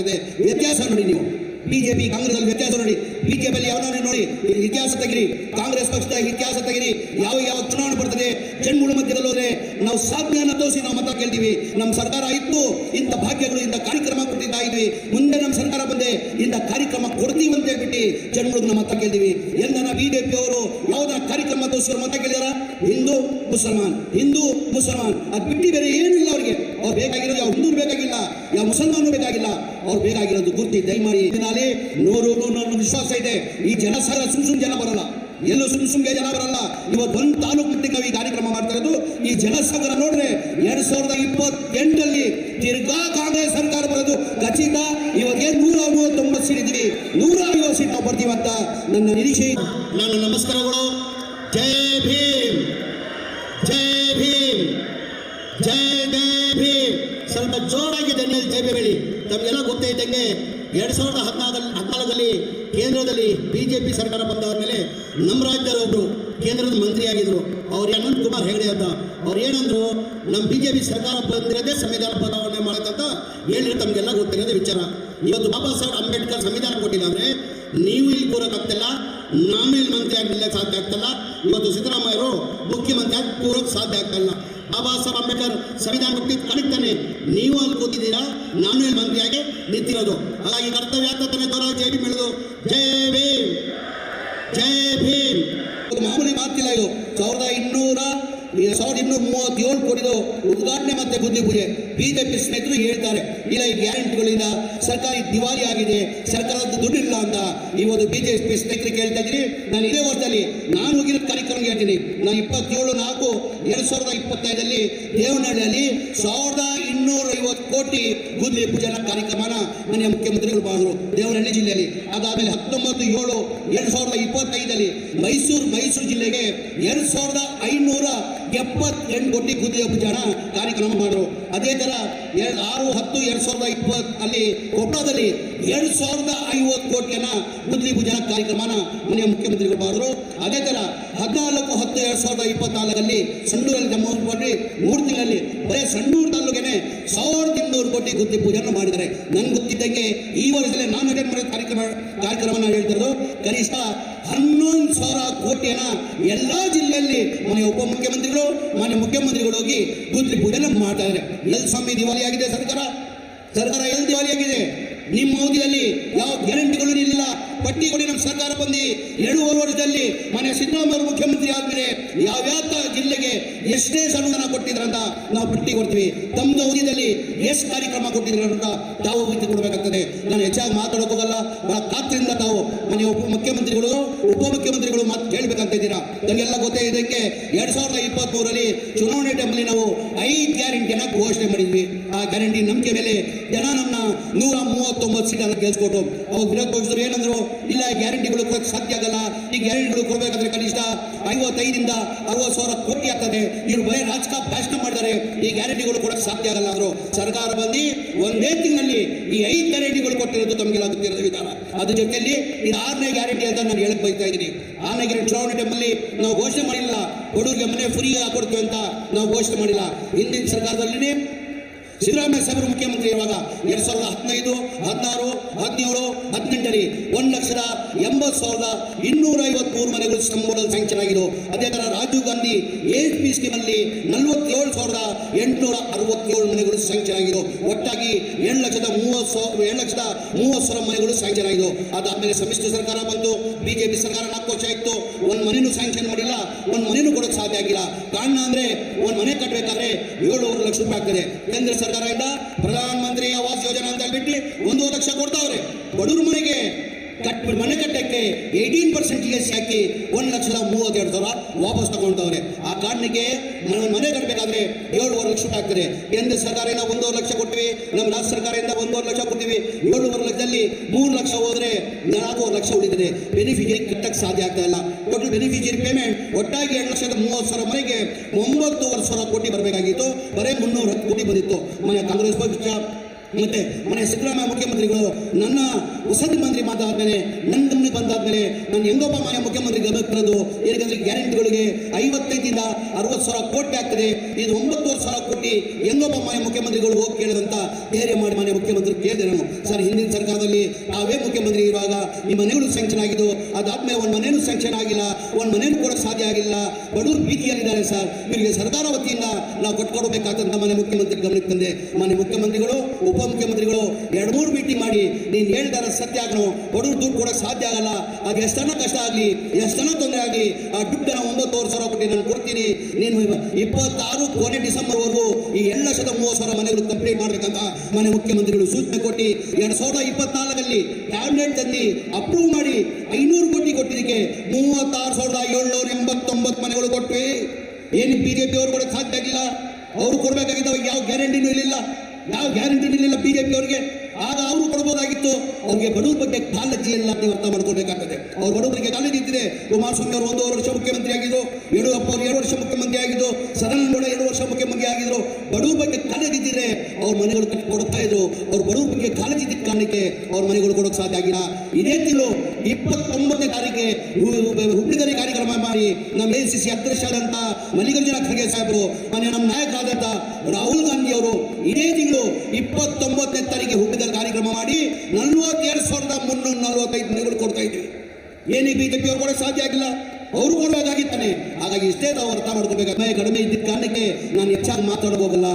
ಇದೆ. ವ್ಯತ್ಯಾಸ ನೋಡಿ ನೀವು. ಬಿಜೆಪಿ ಕಾಂಗ್ರೆಸ್ ಅಲ್ಲಿ ವ್ಯತ್ಯಾಸ ನೋಡಿ. ಬಿಜೆಪಿಯಲ್ಲಿ ಯಾವ ನೋಡಿ ಇತಿಹಾಸ ತೆಗಿರಿ. ಕಾಂಗ್ರೆಸ್ ಪಕ್ಷದ ಇತಿಹಾಸ ತೆಗಿರಿ. ಯಾವ ಯಾವ ಚುನಾವಣೆ ಬರ್ತದೆ ಜನಗಳ ಮಧ್ಯದಲ್ಲಿ ಹೋದ್ರೆ ನಾವು ಸಾಧನೆಯನ್ನ ತೋರಿಸಿ ನಾವು ಮತ ಕೇಳ್ತೀವಿ. ನಮ್ಮ ಸರ್ಕಾರ ಇತ್ತು, ಇಂಥ ಭಾಗ್ಯಗಳು, ಇಂಥ ಕಾರ್ಯಕ್ರಮ ಕೊಟ್ಟಿದ್ದ ಇದ್ವಿ ಮುಂದೆ ನಮ್ಮ ಸರ್ಕಾರ ಬಂದೆ, ಇಂಥ ಕಾರ್ಯಕ್ರಮ ಕೊಡ್ತೀವಿ ಅಂತ ಹೇಳ್ಬಿಟ್ಟು ಜನಗಳಿಗೆ ನಾವು ಮತ ಕೇಳ್ತೀವಿ. ಎಂದನ ಬಿಜೆಪಿ ಅವರು ಯಾವ್ದಾರ ಕಾರ್ಯಕ್ರಮ ತೋರಿಸಿದ್ರು ಮತ ಕೇಳಿದಾರ ಹಿಂದೂ ಮುಸಲ್ಮಾನ್, ಹಿಂದೂ ಮುಸಲ್ಮಾನ್, ಅದು ಬಿಟ್ಟು ಬೇರೆ ಏನಿಲ್ಲ ಅವ್ರಿಗೆ. ಅವ್ರು ಬೇಕಾಗಿರೋದು ಯಾವ ಹಿಂದೂ ಬೇಕಾಗಿಲ್ಲ. ಯಾವ ಮುಸಲ್ಮಾನರು ಬೇಕಾಗಿಲ್ಲ. ಅವ್ರು ಬೇಕಾಗಿರೋದು ಗುರ್ತಿ ದಯಮಾಡಿ ಇದರಲ್ಲಿ ನೂರು ನೂರು ವಿಶ್ವಾಸ ಇದೆ. ಈ ಜನ ಸರ, ಸುಮ್ ಸುಮ್ ಜನ ಬರಲ್ಲ. ಎಲ್ಲೂ ಸುಮ್ ಸುಮ್ಗೆ ಜನ ಬರಲ್ಲ. ಇವತ್ತು ಒಂದು ತಾಲೂಕು ನಾವು ಈ ಕಾರ್ಯಕ್ರಮ ಮಾಡ್ತಾ ಇರೋದು. ಈ ಜನಸಾಗರ ನೋಡ್ರೆ ಎರಡ್ ಸಾವಿರದ ಇಪ್ಪತ್ತೆಂಟರಲ್ಲಿ ತಿರ್ಗಾ ಕಾಂಗ್ರೆಸ್ ಸರ್ಕಾರ ಬರೋದು. ಖಚಿತ. ಇವಾಗ ನೂರ ಮೂವತ್ತೊಂಬತ್ತು ಸೀಟ್ ಇದೀವಿ ನೂರ ಐವತ್ತು ಸೀಟ್ ನಾವು ಬರ್ತೀವಿ ಅಂತ ನನ್ನ ನಿರೀಕ್ಷೆ ನಾನು ನಮಸ್ಕಾರಗಳು. ಜೈ ಭೀಮ್. ಜೈ ಭೀಮ್ ಜೈ ಜೈ ಭೀಮ್ ಸ್ವಲ್ಪ ಜೋರಾಗಿ ಜೈ ಭೀಮ್ ಹೇಳಿ. ತಮಗೆಲ್ಲ ಗೊತ್ತೈತಂಗೆ ಎರಡ್ ಸಾವಿರದ ಹದಿನಾಲ್ಕಲ್ಲಿ ಕೇಂದ್ರದಲ್ಲಿ ಬಿಜೆಪಿ ಸರ್ಕಾರ ಬಂದಾದ ಮೇಲೆ ನಮ್ಮ ರಾಜ್ಯದ ಒಬ್ರು, ಕೇಂದ್ರದ ಮಂತ್ರಿಯಾಗಿದ್ರು. ಅವ್ರು ಅನಂತ್ ಕುಮಾರ್ ಹೆಗಡೆ ಅಂತ. ಅವ್ರು ಏನಂದ್ರು ನಮ್ಮ ಬಿಜೆಪಿ ಸರ್ಕಾರ ಬಂದಿರೋದೇ ಸಂವಿಧಾನ ಬದಲಾವಣೆ ಮಾಡಕ್ಕಂತ ಹೇಳಿದ್ರೆ ತಮಗೆಲ್ಲ ಗೊತ್ತಿರೋದೇ ವಿಚಾರ. ಇವತ್ತು ಬಾಬಾ ಸಾಹೇಬ್ ಅಂಬೇಡ್ಕರ್ ಸಂವಿಧಾನ ಕೊಟ್ಟಿಲ್ಲ ಅಂದ್ರೆ ನೀವು ಇಲ್ಲಿ ಕೂರಕ್ಕಾಗ್ತಿಲ್ಲ ನಾನು ಇಲ್ಲಿ ಮಂತ್ರಿ ಆಗಲಿಲ್ಲ ಸಾಧ್ಯ ಆಗ್ತಲ್ಲ. ಇವತ್ತು ಸಿದ್ದರಾಮಯ್ಯರು ಮುಖ್ಯಮಂತ್ರಿ ಆಗಿ ಕೂರಕ್ಕೆ ಸಾಧ್ಯ ಆಗ್ತಲ್ಲ. ಬಾಬಾ ಸಾಹೇಬ್ ಅಂಬೇಡ್ಕರ್ ಸಂವಿಧಾನ ಕೊಟ್ಟಿದ್ದು ಕಲಿತಾನೆ ನೀವು ಅಲ್ಲಿ ಕೂತಿದ್ದೀರಾ? ನಾನು ಇಲ್ಲಿ ಮಂತ್ರಿಯಾಗಿ ನಿಂತಿರೋದು. ಹಾಗಾಗಿ ಕರ್ತವ್ಯ ಆತನೇ ತೋರ ಜೈ ಭೀಮ್ ಹೇಳೋದು. ಜೈ ಭೀಮ್. ಜೈ ಭೀಮ್. ಮಾಮೂಲಿ ಮಾತಿಲ್ಲ ಇದು. ಸಾವಿರದ ಇನ್ನೂರ ಸಾವಿರದ ಇನ್ನೂರ ಮೂವತ್ತೇಳು ಕೋಟಿದು ಉದ್ಘಾಟನೆ ಮತ್ತೆ ಬುದ್ಧಿ ಪೂಜೆ. ಬಿಜೆಪಿ ಸ್ನೇಹಿತರು ಹೇಳ್ತಾರೆ, ಇಲ್ಲ, ಈ ಗ್ಯಾರಂಟಿಗಳಿಂದ ಸರ್ಕಾರ ದಿವಾಳಿ ಆಗಿದೆ ಸರ್ಕಾರದ ದುಡ್ಡಿಲ್ಲ ಅಂತ. ಒಂದು ಬಿಜೆಪಿ ಸ್ನೇಹಿತರು ಕೇಳ್ತಾ ಇದ್ದೀನಿ. ನಾನು ಇದೇ ವರ್ಷದಲ್ಲಿ ನಾನು ಹೋಗಿರೋ ಕಾರ್ಯಕ್ರಮ ಹೇಳ್ತೀನಿ. ನಾನು ಇಪ್ಪತ್ತೇಳು, ನಾಲ್ಕು, ಎರಡ್ ಸಾವಿರದ ಇಪ್ಪತ್ತೈದಲ್ಲಿ ದೇವನಹಳ್ಳಿಯಲ್ಲಿ ಸಾವಿರದ ಇನ್ನೂರ ಐವತ್ತು ಕೋಟಿ ಗುದ್ಲಿ ಪೂಜನ ಕಾರ್ಯಕ್ರಮನ ಮನೆಯ ಮುಖ್ಯಮಂತ್ರಿಗಳು ಮಾಡಿದ್ರು ದೇವನಹಳ್ಳಿ ಜಿಲ್ಲೆಯಲ್ಲಿ. ಅದಾದಮೇಲೆ ಹತ್ತೊಂಬತ್ತು, ಏಳು, ಎರಡ್ ಸಾವಿರದ ಇಪ್ಪತ್ತೈದಲ್ಲಿ ಮೈಸೂರು ಮೈಸೂರು ಜಿಲ್ಲೆಗೆ ಎರಡ್ ಸಾವಿರದ ಐನೂರ ಎಪ್ಪತ್ತೆಂಟು ಕೋಟಿ ಗುದ್ಲಿ ಪೂಜನ ಕಾರ್ಯಕ್ರಮ ಮಾಡಿದ್ರು. ಅದೇ ತರ ಎರಡ್ ಆರು ಹತ್ತು, ಎರಡ್ ಸಾವಿರದ ಇಪ್ಪತ್ತು ಅಲ್ಲಿ ಕೊಪ್ಪಳದಲ್ಲಿ ಎರಡ್ ಸಾವಿರದ ಐವತ್ತು ಕೋಟಿಯನ್ನ ಗುದ್ಲಿ ಪೂಜನ ಕಾರ್ಯಕ್ರಮನ ಮನೆಯ ಮುಖ್ಯಮಂತ್ರಿಗಳು ಮಾಡಿದ್ರು. ಅದೇ ತರ ಹದಿನಾಲ್ಕು ಹತ್ತು, ಎರಡ್ ಸಾವಿರದ ಇಪ್ಪತ್ನಾಲ್ಕಲ್ಲಿ ಸಂಡೂರಲ್ಲಿ ನಮ್ಮ ಮೂರು ತಿಂಗಳಲ್ಲಿ ಬರೀ ಸಂಡೂರು ತಾಲೂಕೇನೆ ಸಾವಿರದ ಕೋಟಿ ಗುದ್ದಿ ಪೂಜೆಯನ್ನು ಮಾಡಿದ್ದಾರೆ. ನನ್ಗೆ ಗೊತ್ತಿದ್ದಂಗೆ ಈ ವರ್ಷದಲ್ಲಿ ನಾನು ಅಟೆಂಡ್ ಮಾಡಿದ ಕಾರ್ಯಕ್ರಮ, ಕಾರ್ಯಕ್ರಮವನ್ನು ಹೇಳ್ತಿರೋದು ಕನಿಷ್ಠ ಹನ್ನೊಂದು ಸಾವಿರ ಕೋಟಿಯನ್ನ ಎಲ್ಲಾ ಜಿಲ್ಲೆಯಲ್ಲಿ ಮನೆ ಉಪಮುಖ್ಯಮಂತ್ರಿಗಳು ಮನೆ ಮುಖ್ಯಮಂತ್ರಿಗಳು ಹೋಗಿ ಗುದ್ದಿ ಪೂಜೆಯನ್ನು ಮಾಡ್ತಾ ಇದ್ದಾರೆ. ಎಲ್ ಸ್ವಾಮಿ ದಿವಾಲಿ ಆಗಿದೆ ಸರ್ಕಾರ? ಸರ್ಕಾರ ಎಲ್ಲಿ ದಿವಾಲಿ ಆಗಿದೆ ನಿಮ್ಮ ಅವಧಿಯಲ್ಲಿ ಯಾವ ಗ್ಯಾರಂಟಿಗಳು ಇಲ್ಲ ಪಟ್ಟಿ ಕೊಡಿ ನಮ್ಮ ಸರ್ಕಾರ ಬಂದು ಎರಡೂವರೆ ವರ್ಷದಲ್ಲಿ ಮನೆ ಸಿದ್ದರಾಮಯ್ಯ ಮುಖ್ಯಮಂತ್ರಿ ಆದ್ಮೇಲೆ ಯಾವ್ಯಾವ ಜಿಲ್ಲೆಗೆ ಎಷ್ಟೇ ಅನುದಾನ ಕೊಟ್ಟಿದ್ರಂತ ನಾವು ಪಟ್ಟಿ ಕೊಡ್ತೀವಿ. ತಮ್ಮದು ಅವಧಿಯಲ್ಲಿ ಎಷ್ಟು ಕಾರ್ಯಕ್ರಮ ಕೊಟ್ಟಿದ್ರಂತ ತಾವು ಮಾಹಿತಿ ಕೊಡಬೇಕಾಗ್ತದೆ ನಾನು ಹೆಚ್ಚಾಗಿ ಮಾತಾಡೋಕ್ಕೋಗಲ್ಲ. ಬಹಳ ಖಾತ್ರಿಯಿಂದ ತಾವು ಮನೆ ಉಪ ಮುಖ್ಯಮಂತ್ರಿಗಳು ಉಪಮುಖ್ಯಮಂತ್ರಿಗಳು ಮಾತು ಕೇಳಬೇಕಂತ ಇದ್ದೀರಾ? ನಮಗೆಲ್ಲ ಗೊತ್ತೇ ಇದಕ್ಕೆ ಎರಡ್ ಸಾವಿರದ ಇಪ್ಪತ್ತ್ ಮೂರರಲ್ಲಿ ಚುನಾವಣೆ ಟೈಮಲ್ಲಿ ನಾವು ಐದು ಗ್ಯಾರಂಟಿಯನ್ನು ಘೋಷಣೆ ಮಾಡಿದ್ವಿ. ಆ ಗ್ಯಾರಂಟಿ ನಂಬಿಕೆ ಮೇಲೆ ಜನ ನಮ್ಮ ನೂರ ಮೂವತ್ತೊಂಬತ್ತು ಸೀಟನ್ನು ಗೆಲ್ಸ್ಕೊಟ್ಟು ಅವಾಗ ವಿರೋಧ ಪಕ್ಷದವರು ಏನಂದ್ರು, ಇಲ್ಲ ಗ್ಯಾರಂಟಿಗಳು ಕೊಡಕ್ಕೆ ಸಾಧ್ಯ ಆಗಲ್ಲ. ಈ ಗ್ಯಾರಂಟಿಗಳು ಕೊಡಬೇಕಾದ್ರೆ ಕನಿಷ್ಠ ಐವತ್ತೈದರಿಂದ ಅರವತ್ತು ಸಾವಿರ ಕೋಟಿ ಆಗ್ತದೆ. ಇವ್ರು ಬರೀ ರಾಜಕೀಯ ಭಾಷಣ ಮಾಡಿದ್ದಾರೆ. ಈ ಗ್ಯಾರಂಟಿಗಳು ಕೊಡಕ್ಕೆ ಸಾಧ್ಯ ಆಗಲ್ಲ ಅಂದರು. ಸರ್ಕಾರ ಬಂದು ಒಂದೇ ತಿಂಗಳಲ್ಲಿ ಈ ಐದು ತಮಗೆ ತಮಗೆಲ್ಲ ಗೊತ್ತಿರೋದು ವಿಧಾನ. ಅದ್ರ ಜೊತೆಯಲ್ಲಿ ಇದು ಆರನೇ ಗ್ಯಾರಂಟಿ ಅಂತ ನಾನು ಹೇಳಕ್ ಬಯಸ್ತಾ ಇದ್ದೀನಿ. ಆರನೇ ಚುನಾವಣೆ ಟೈಮಲ್ಲಿ ನಾವು ಘೋಷಣೆ ಮಾಡಿಲ್ಲ ಹುಡುಗರಿಗೆ ಮನೆ ಫ್ರೀ ಹಾಕೊಡ್ತೀವಿ ಅಂತ ನಾವು ಘೋಷಣೆ ಮಾಡಿಲ್ಲ. ಹಿಂದಿನ ಸರ್ಕಾರದಲ್ಲಿ ಸಿದ್ದರಾಮಯ್ಯ ಸಾಹೇಬರು ಮುಖ್ಯಮಂತ್ರಿ ಇರುವಾಗ ಎರಡ್ ಸಾವಿರದ ಹದಿನೈದು, ಹದಿನಾರು, ಹದಿನೇಳು, ಹದಿನೆಂಟರಲ್ಲಿ ಒಂದು ಲಕ್ಷದ ಎಂಬತ್ತು ಸಾವಿರದ ಇನ್ನೂರ ಐವತ್ಮೂರು ಮನೆಗಳು ಸಂಪೂರ್ಣ ಸ್ಯಾಂಕ್ಷನ್ ಆಗಿದ್ದು ಅದೇ ತರ ರಾಜೀವ್ ಗಾಂಧಿ ಏಜ್ ಪಿ ಸ್ಕೀಮ್ ಅಲ್ಲಿ ನಲವತ್ತೇಳು ಸಾವಿರದ ಎಂಟುನೂರ ಅರವತ್ತೇಳು ಮನೆಗಳು ಸ್ಯಾಂಕ್ಷನ್ ಆಗಿದ್ದು ಒಟ್ಟಾಗಿ ಏಳು ಲಕ್ಷದ ಮೂವತ್ತು ಸಾವಿರ ಏಳು ಲಕ್ಷದ ಮೂವತ್ತು ಸಾವಿರ ಮನೆಗಳು ಸ್ಯಾಂಕ್ಷನ್ ಆಗಿದ್ದು ಅದಾದ್ಮೇಲೆ ಸಮ್ಮಿಶ್ರ ಸರ್ಕಾರ ಬಂತು, ಬಿಜೆಪಿ ಸರ್ಕಾರ ನಾಲ್ಕು ವರ್ಷ ಇತ್ತು ಒಂದು ಮನೆನೂ ಸ್ಯಾಂಕ್ಷನ್ ಮಾಡಿಲ್ಲ, ಒಂದು ಮನೆನೂ ಕೊಡೋಕೆ ಸಾಧ್ಯ ಆಗಿಲ್ಲ. ಕಾರಣ ಅಂದ್ರೆ ಒಂದು ಮನೆ ಕಟ್ಟಬೇಕಾದ್ರೆ ಏಳುವರೆ ಲಕ್ಷ ರೂಪಾಯಿ ಆಗ್ತದೆ. ಕೇಂದ್ರ ಸರ್ಕಾರದಿಂದ ಪ್ರಧಾನ ಮಂತ್ರಿ ಆವಾಸ್ ಯೋಜನೆ ಅಂತ ಹೇಳ್ಬಿಟ್ಟು ಒಂದೂವರೆ ಲಕ್ಷ ಕೊಡ್ತಾವ್ರೆ. ಬಡವ್ರ ಮನೆಗೆ ಕಟ್ ಮನೆ ಕಟ್ಟಕ್ಕೆ ಏಯ್ಟೀನ್ ಪರ್ಸೆಂಟ್ ಜಿ ಎಸ್ ಹಾಕಿ ಒಂದ್ ಲಕ್ಷದ ಮೂವತ್ತೆರಡು ಸಾವಿರ ವಾಪಸ್ ತಗೊಳ್ತಾವ್ರೆ ಆ ಕಾರಣಕ್ಕೆ ಮನೆ ಕಟ್ಟಬೇಕಾದ್ರೆ ಏಳುವರೆ ಲಕ್ಷ ಆಗ್ತದೆ. ಕೇಂದ್ರ ಸರ್ಕಾರದಿಂದ ಒಂದೂವರೆ ಲಕ್ಷ ಕೊಡ್ತೀವಿ ನಮ್ಮ ರಾಜ್ಯ ಸರ್ಕಾರದಿಂದ ಒಂದೂವರೆ ಲಕ್ಷ ಕೊಡ್ತೀವಿ ಏಳುವರೆ ಲಕ್ಷದಲ್ಲಿ ಮೂರು ಲಕ್ಷ ಹೋದ್ರೆ ನಾಲ್ಕೂವರೆ ಲಕ್ಷ ಉಳಿತದೆ. ಬೆನಿಫಿಷರಿ ಕಟ್ಟಕ್ಕೆ ಸಾಧ್ಯ ಆಗ್ತಾ ಇಲ್ಲ. ಟೋಟಲ್ ಬೆನಿಫಿಷರಿ ಪೇಮೆಂಟ್ ಒಟ್ಟಾಗಿ ಎರಡು ಲಕ್ಷದ ಮೂವತ್ತು ಸಾವಿರ ಮನೆಗೆ ಒಂಬತ್ತುವರೆ ಸಾವಿರ ಕೋಟಿ ಬರಬೇಕಾಗಿತ್ತು. ಬರೀ ಮುನ್ನೂರ ಹತ್ತು ಕೋಟಿ ಬಂದಿತ್ತು. ಮನೆ ಕಾಂಗ್ರೆಸ್ ಪಕ್ಷ ಮತ್ತೆ ಮನೆ ಸಿದ್ದರಾಮಯ್ಯ ಮುಖ್ಯಮಂತ್ರಿಗಳು, ನನ್ನ ವಸತಿ ಮಂತ್ರಿ ಮಾತಾದ್ಮೇಲೆ ನನ್ನ ಗಮನಕ್ಕೆ ಬಂದಾದ್ಮೇಲೆ ನಾನು ಹೆಂಗೊಬ್ಬ ಮನೆ ಮುಖ್ಯಮಂತ್ರಿ ತರೋದು ಯಾಕಂದ್ರೆ ಗ್ಯಾರಂಟಿಗಳಿಗೆ ಐವತ್ತೈದಿಂದ ಅರವತ್ತು ಸಾವಿರ ಕೋಟಿ ಆಗ್ತದೆ. ಇದು ಒಂಬತ್ತುವರೆ ಸಾವಿರ ಕೋಟಿ ಹೆಂಗೊಬ್ಬ ಮನೆ ಮುಖ್ಯಮಂತ್ರಿಗಳು ಹೋಗಿ ಕೇಳಿದಂತ ಧೈರ್ಯ ಮಾಡಿ ಮನೆ ಮುಖ್ಯಮಂತ್ರಿ ಕೇಳಿದೆ ನಾನು. ಸರ್, ಹಿಂದಿನ ಸರ್ಕಾರದಲ್ಲಿ ತಾವೇ ಮುಖ್ಯಮಂತ್ರಿ ಇರುವಾಗ ಈ ಮನೆಗಳು ಸ್ಯಾಂಕ್ಷನ್ ಆಗಿದ್ದು ಅದಾದ್ಮೇಲೆ ಒಂದು ಮನೇನು ಸ್ಯಾಂಕ್ಷನ್ ಆಗಿಲ್ಲ, ಒಂದು ಮನೇನು ಕೂಡ ಸಾಧ್ಯ ಆಗಿಲ್ಲ. ಬಡವರು ಬೀದಿಯಲ್ಲಿದ್ದಾರೆ ಸರ್. ಇವರಿಗೆ ಸರ್ಕಾರ ವತಿಯಿಂದ ನಾವು ಕೊಟ್ಕೊಡ್ಬೇಕಾದಂತ ಮನೆ ಮುಖ್ಯಮಂತ್ರಿ ಗಮನಕ್ಕೆ ತಂದೆ. ಮನೆ ಮುಖ್ಯಮಂತ್ರಿಗಳು ಉಪಮುಖ್ಯಮಂತ್ರಿಗಳು ಎರಡು ಮೂರು ಮೀಟಿಂಗ್ ಮಾಡಿ ನೀನು ಹೇಳ್ದಾರ ಸತ್ಯ ಆಗನು, ಬಡವ್ರು ದುಡ್ಡು ಕೊಡಕ್ಕೆ ಸಾಧ್ಯ ಆಗಲ್ಲ. ಅದು ಎಷ್ಟನ ಕಷ್ಟ ಆಗಲಿ ಎಷ್ಟನ ತೊಂದರೆ ಆಗಲಿ, ಆ ದುಡ್ಡನ್ನ ಒಂಬತ್ತುವರೆ ಸಾವಿರ ಕೊಟ್ಟು ನಾನು ಕೊಡ್ತೀನಿ. ನೀನು ಇಪ್ಪತ್ತಾರು ಕೊನೆ ಡಿಸೆಂಬರ್ವರೆಗೂ ಈ ಎರಡು ಲಕ್ಷದ ಮೂವತ್ತು ಸಾವಿರ ಮನೆಗಳು ಕಂಪ್ಲೀಟ್ ಮಾಡಬೇಕಂತ ಮನೆ ಮುಖ್ಯಮಂತ್ರಿಗಳು ಸೂಚನೆ ಕೊಟ್ಟು, ಎರಡು ಸಾವಿರದ ಇಪ್ಪತ್ನಾಲ್ಕರಲ್ಲಿ ಕ್ಯಾಬಿನೆಟ್ ತಂದು ಅಪ್ರೂವ್ ಮಾಡಿ ಐನೂರು ಕೋಟಿ ಕೊಟ್ಟಿದ್ದಕ್ಕೆ ಮೂವತ್ತಾರು ಸಾವಿರದ ಏಳ್ನೂರ ಎಂಬತ್ತೊಂಬತ್ತು ಮನೆಗಳು ಕೊಟ್ವಿ. ಏನು ಬಿಜೆಪಿ ಅವರು ಕೊಡಕ್ಕೆ ಸಾಧ್ಯ ಆಗಿಲ್ಲ ಅವರು ಕೊಡಬೇಕಾಗಿದ್ದ ಯಾವ ಗ್ಯಾರಂಟಿನೂ ಇರಲಿಲ್ಲ. ಯಾವ ಗ್ಯಾರಂಟಿ ಇರಲಿಲ್ಲ ಬಿಜೆಪಿ ಅವರಿಗೆ. ಆಗ ಅವರು ಕೊಡಬಹುದಾಗಿತ್ತು ಅವ್ರಿಗೆ ಬಡವ್ರ ಬಗ್ಗೆ ಕಾಳಜಿ ಅಂತ ನೀವು ಅರ್ಥ ಮಾಡ್ಕೊಳ್ಬೇಕಾಗ್ತದೆ. ಅವ್ರ ಬಡವರಿಗೆ ಕಾಳಜಿ ಇದ್ದಿದೆ ಕುಮಾರಸ್ವಾಮಿ ಅವರು ಒಂದು ವರ್ಷ ಮುಖ್ಯಮಂತ್ರಿ ಆಗಿದ್ದು ಯಡಿಯೂರಪ್ಪ ಅವರು ಎರಡು ವರ್ಷ ಮುಖ್ಯಮಂತ್ರಿ ಆಗಿದ್ದು ಸದಾನಂದ ವರ್ಷ ಮುಖ್ಯಮಂತ್ರಿ ಆಗಿದ್ರು, ಬಡವ್ರ ಬಗ್ಗೆ ಕಾಲೇಜ್ ಇದ್ದಿದ್ರೆ ಅವ್ರ ಮನೆಗಳು ಕೊಡ್ತಾ ಇದ್ರು. ಅವ್ರ ಬಡವ್ರ ಬಗ್ಗೆ ಇದ್ದ ಕಾರಣಕ್ಕೆ ಅವ್ರ ಮನೆಗಳು ಕೊಡೋಕೆ ಸಾಧ್ಯ ಆಗಿಲ್ಲ ಇದೇ ತಿಂಗಳು ಇಪ್ಪತ್ತೊಂಬತ್ತನೇ ತಾರೀಕಿಗೆ ಹುಬ್ಳಿಗರಿ ಕಾರ್ಯಕ್ರಮ ಮಾಡಿ ನಮ್ಮ ಎನ್ ಸಿ ಸಿ ಅಧ್ಯಕ್ಷರಾದಂಥ ಮಲ್ಲಿಕಾರ್ಜುನ ಖರ್ಗೆ ಸಾಹೇಬರು ಮನೆ ನಮ್ಮ ನಾಯಕರಾದಂಥ ರಾಹುಲ್ ಗಾಂಧಿ ಅವರು ಇದೇ ತಿಂಗಳು ಇಪ್ಪತ್ತೊಂಬತ್ತನೇ ತಾರೀಕಿಗೆ ಹುಬ್ಬಳ್ಳಿ ಕಾರ್ಯಕ್ರಮ ಮಾಡಿ ನಲ್ವತ್ತೆರಡು ಸಾವಿರದ ಮುನ್ನೂರ ನಲವತ್ತೈದು ಮನೆಗಳು ಕೊಡ್ತಾ ಇದ್ವಿ. ಏನೇ ಬಿಜೆಪಿ ಅವರು ಕೂಡ ಸಾಧ್ಯ ಆಗಿಲ್ಲ? ಅವರು ಕೊಡೋದಾಗಿತ್ತಾನೆ ಹಾಗಾಗಿ ಇಷ್ಟೇ ನಾವು ಅರ್ಥ ಮಾಡ್ಕೋಬೇಕು. ಕಡಿಮೆ ಇದ್ದಿದ್ದ ಕಾರಣಕ್ಕೆ ನಾನು ಹೆಚ್ಚಾಗಿ ಮಾತಾಡೋಕೆ ಹೋಗಲ್ಲ.